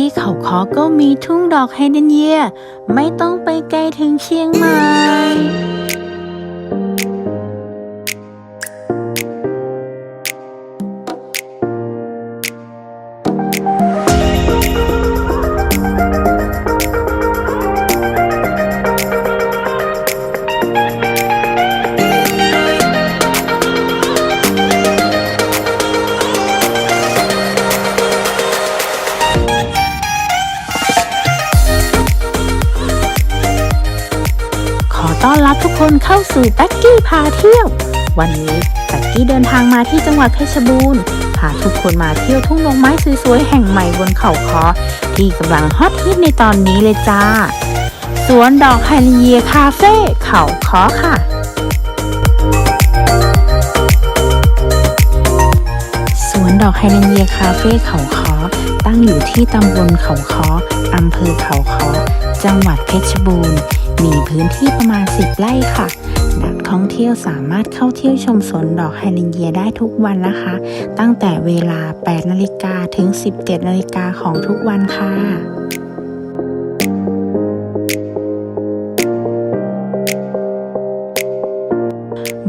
ที่เขาคอก็มีทุ่งดอกไฮเดนเยีย ไม่ต้องไปไกลถึงเชียงใหม่ ต้อนรับทุกคนเข้าสู่แบ็กกี้พาเที่ยว วันนี้แบ็กกี้เดินทางมาที่จังหวัดเพชรบูรณ์พาทุกคนมาเที่ยวทุ่งดอกไม้สวยๆแห่งใหม่บนเขาคอที่กำลังฮอตฮิตในตอนนี้เลยจ้า สวนดอกไฮเลีเยียคาเฟ่เขาคอค่ะ สวนดอกไฮเดรนเยียคาเฟ่เขาคอตั้งอยู่ที่ตำบลเขาคออำเภอเขาคอจังหวัดเพชรบูรณ์ มีพื้นที่ประมาณ 10 ไร่ค่ะ นักท่องเที่ยวสามารถเข้าเที่ยวชมสวนดอกไฮเดรนเยียได้ทุกวันนะคะ ตั้งแต่เวลา 8 นาฬิกาถึง 17 นาฬิกาของทุกวันค่ะ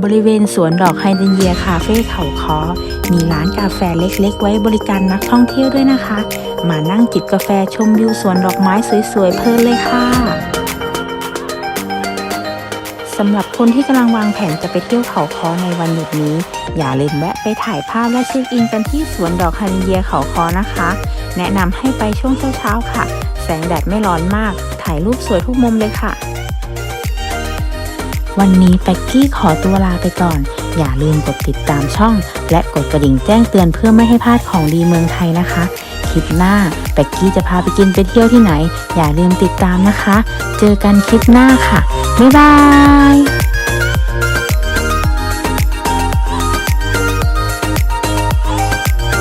บริเวณสวนดอกไฮเดนเยียคาเฟ่เขาคอมีร้านกาแฟเล็กๆ ไว้บริการนักท่องเที่ยวด้วยนะคะ มานั่งจิบกาแฟชมวิวสวนดอกไม้สวยๆ เพลินเลยค่ะ สำหรับคนที่กำลังวางแผนจะไปเที่ยวเขาคอในวันหยุดนี้ อย่าลืมแวะไปถ่ายภาพและเช็คอินกันที่สวนดอกฮันเยียเขาคอนะคะ แนะนำให้ไปช่วงเช้าๆค่ะ แสงแดดไม่ร้อนมาก ถ่ายรูปสวยทุกมุมเลยค่ะ วันนี้แป็กกี้ขอตัวลาไปก่อน อย่าลืมกดติดตามช่อง และกดกระดิ่งแจ้งเตือนเพื่อไม่ให้พลาดของดีเมืองไทยนะคะ คลิปหน้าแป็กกี้จะพาไปกินไปเที่ยวที่ไหน อย่าลืมติดตามนะคะ เจอกันคลิปหน้าค่ะ บ๊ายบาย